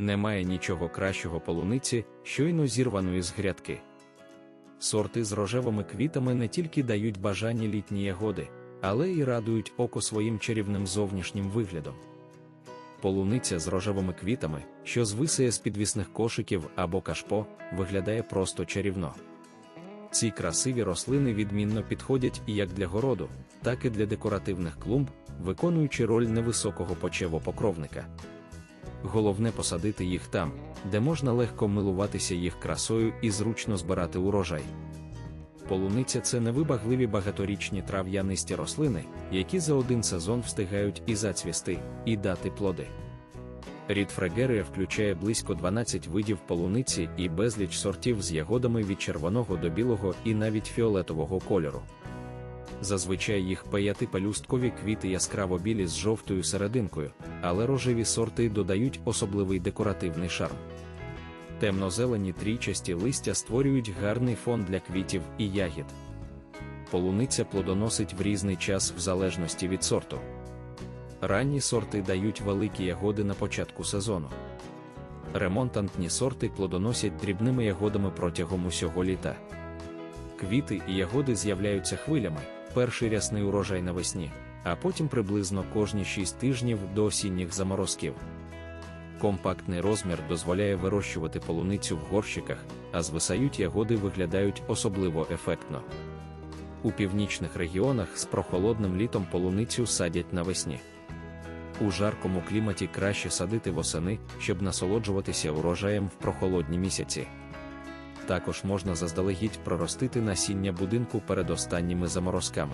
Немає нічого кращого полуниці, щойно зірваної з грядки. Сорти з рожевими квітами не тільки дають бажані літні ягоди, але й радують око своїм чарівним зовнішнім виглядом. Полуниця з рожевими квітами, що звисає з підвісних кошиків або кашпо, виглядає просто чарівно. Ці красиві рослини відмінно підходять як для городу, так і для декоративних клумб, виконуючи роль невисокого почевопокровника. Головне посадити їх там, де можна легко милуватися їх красою і зручно збирати урожай. Полуниця це невибагливі багаторічні трав'янисті рослини, які за один сезон встигають і зацвісти, і дати плоди. Рід фрегерія включає близько 12 видів полуниці і безліч сортів з ягодами від червоного до білого і навіть фіолетового кольору. Зазвичай їх паятипелюсткові квіти яскраво білі з жовтою серединкою, але рожеві сорти додають особливий декоративний шарм. Темно-зелені трійчасті листя створюють гарний фон для квітів і ягід. Полуниця плодоносить в різний час в залежності від сорту. Ранні сорти дають великі ягоди на початку сезону. Ремонтантні сорти плодоносять дрібними ягодами протягом усього літа. Квіти і ягоди з'являються хвилями, перший рясний урожай навесні, а потім приблизно кожні 6 тижнів до осінніх заморозків. Компактний розмір дозволяє вирощувати полуницю в горщиках, а звисають ягоди виглядають особливо ефектно. У північних регіонах з прохолодним літом полуницю садять навесні. У жаркому кліматі краще садити восени, щоб насолоджуватися урожаєм в прохолодні місяці. Також можна заздалегідь проростити насіння будинку перед останніми заморозками.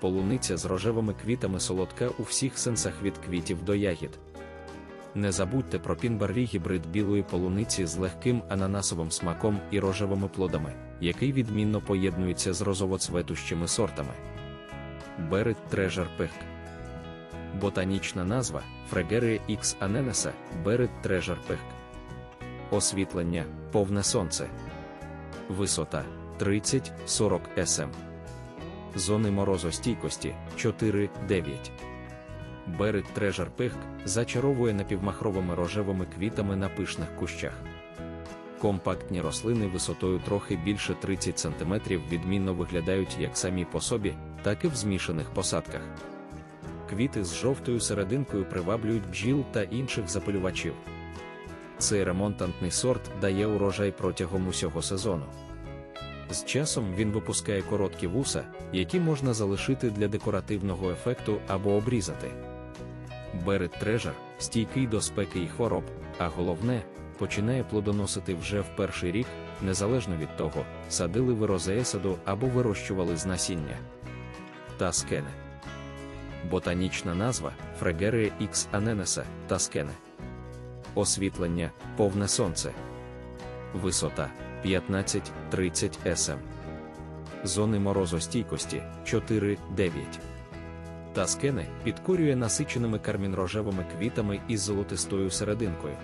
Полуниця з рожевими квітами солодка у всіх сенсах від квітів до ягід. Не забудьте про пінбаррі гібрид білої полуниці з легким ананасовим смаком і рожевими плодами, який відмінно поєднується з розовоцветущими сортами. Берет Treasure Пехк Ботанічна назва Фрегерія X аненеса Берет Treasure Пехк Освітлення повне сонце. Висота 30-40 см. Зони морозостійкості 4-9. Берет Трежер Пехк зачаровує напівмахровими рожевими квітами на пишних кущах. Компактні рослини висотою трохи більше 30 см відмінно виглядають як самі по собі, так і в змішаних посадках. Квіти з жовтою серединкою приваблюють бджіл та інших запилювачів. Цей ремонтантний сорт дає урожай протягом усього сезону. З часом він випускає короткі вуса, які можна залишити для декоративного ефекту або обрізати. Берет Трежер стійкий до спеки і хвороб, а головне, починає плодоносити вже в перший рік, незалежно від того, садили ви розеесаду або вирощували з насіння. Таскене. Ботанічна назва Фрегерія X аненеса Таскене. Освітлення повне сонце. Висота 15-30 см. Зони морозостійкості 4-9. Таскене підкорює насиченими кармінрожевими квітами із золотистою серединкою.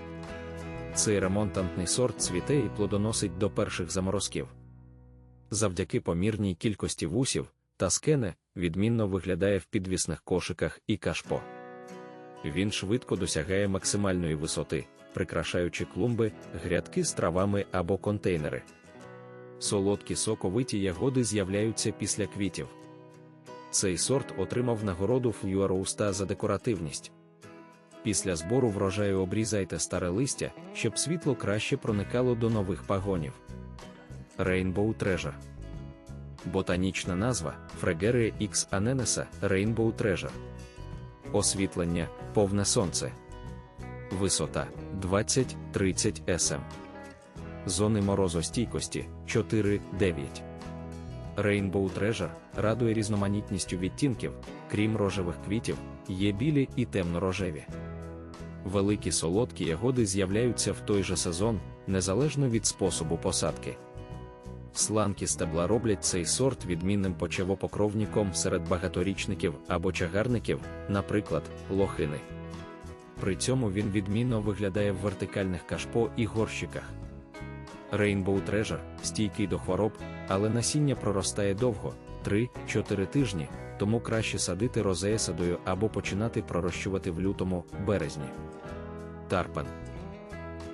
Цей ремонтантний сорт цвіте і плодоносить до перших заморозків. Завдяки помірній кількості вусів, таскене відмінно виглядає в підвісних кошиках і кашпо. Він швидко досягає максимальної висоти, прикрашаючи клумби, грядки з травами або контейнери. Солодкі соковиті ягоди з'являються після квітів. Цей сорт отримав нагороду флюароуста за декоративність. Після збору врожаю обрізайте старе листя, щоб світло краще проникало до нових пагонів. Rainbow Treasure Ботанічна назва Фрегерія X аненеса Rainbow Treasure Освітлення повне сонце. Висота 20-30 см. Зони морозостійкості 4-9. Rainbow Treasure радує різноманітністю відтінків, крім рожевих квітів, є білі і темно-рожеві. Великі солодкі ягоди з'являються в той же сезон, незалежно від способу посадки. Сланки стебла роблять цей сорт відмінним почевопокровником серед багаторічників або чагарників, наприклад, лохини. При цьому він відмінно виглядає в вертикальних кашпо і горщиках. Rainbow Treasure стійкий до хвороб, але насіння проростає довго 3-4 тижні, тому краще садити розеесадою або починати пророщувати в лютому березні. Тарпан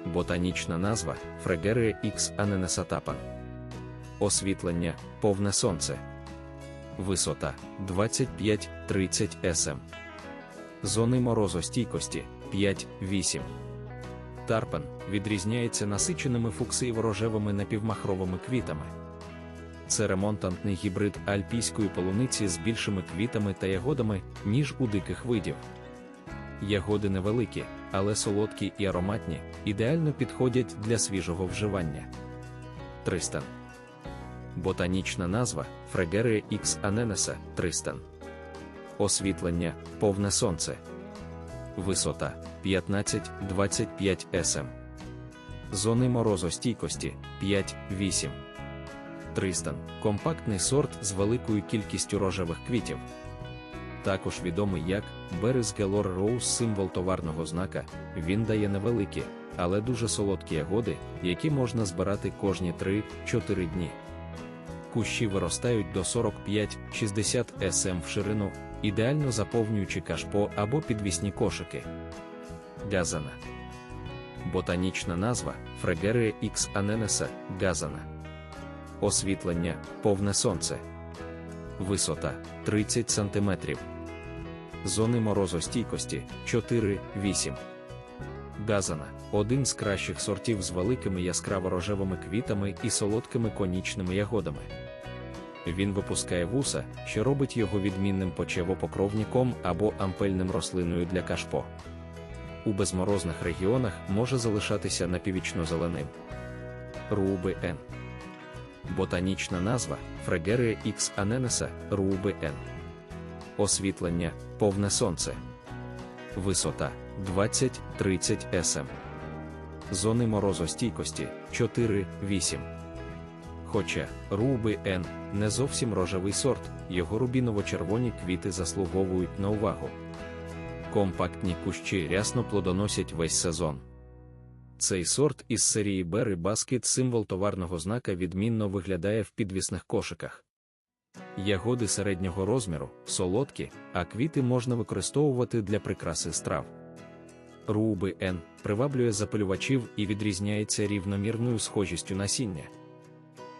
ботанічна назва Фрегерія X аненесатапан. Освітлення повне сонце. Висота 25-30 см. Зони морозостійкості 5-8. Тарпан відрізняється насиченими фуксиєво-рожевими напівмахровими квітами. Це ремонтантний гібрид альпійської полуниці з більшими квітами та ягодами, ніж у диких видів. Ягоди невеликі, але солодкі і ароматні, ідеально підходять для свіжого вживання. Тристан. Ботанічна назва Фрегерія X аненеса Тристан. Освітлення повне сонце. Висота 15-25 см. Зони морозостійкості 5-8. Тристан компактний сорт з великою кількістю рожевих квітів. Також відомий як Берез Гелор Роуз символ товарного знака, він дає невеликі, але дуже солодкі ягоди, які можна збирати кожні 3-4 дні. Кущі виростають до 45-60 см в ширину, ідеально заповнюючи кашпо або підвісні кошики. Газана. Ботанічна назва Фрегерія X аненеса Газана. Освітлення повне сонце. Висота 30 см. Зони морозостійкості 4-8. Газана один з кращих сортів з великими яскраво-рожевими квітами і солодкими конічними ягодами. Він випускає вуса, що робить його відмінним почевопокровником або ампельним рослиною для кашпо. У безморозних регіонах може залишатися напівічно-зеленим. Руби Н. Ботанічна назва Фрегерія X аненеса Руби Н. Освітлення повне сонце. Висота 20-30 см. Зони морозостійкості 4-8. Хоча Руби Н не зовсім рожевий сорт, його рубіново-червоні квіти заслуговують на увагу. Компактні кущі рясно плодоносять весь сезон. Цей сорт із серії Berry Basket символ товарного знака відмінно виглядає в підвісних кошиках. Ягоди середнього розміру, солодкі, а квіти можна використовувати для прикраси страв. Руби Н приваблює запалювачів і відрізняється рівномірною схожістю насіння.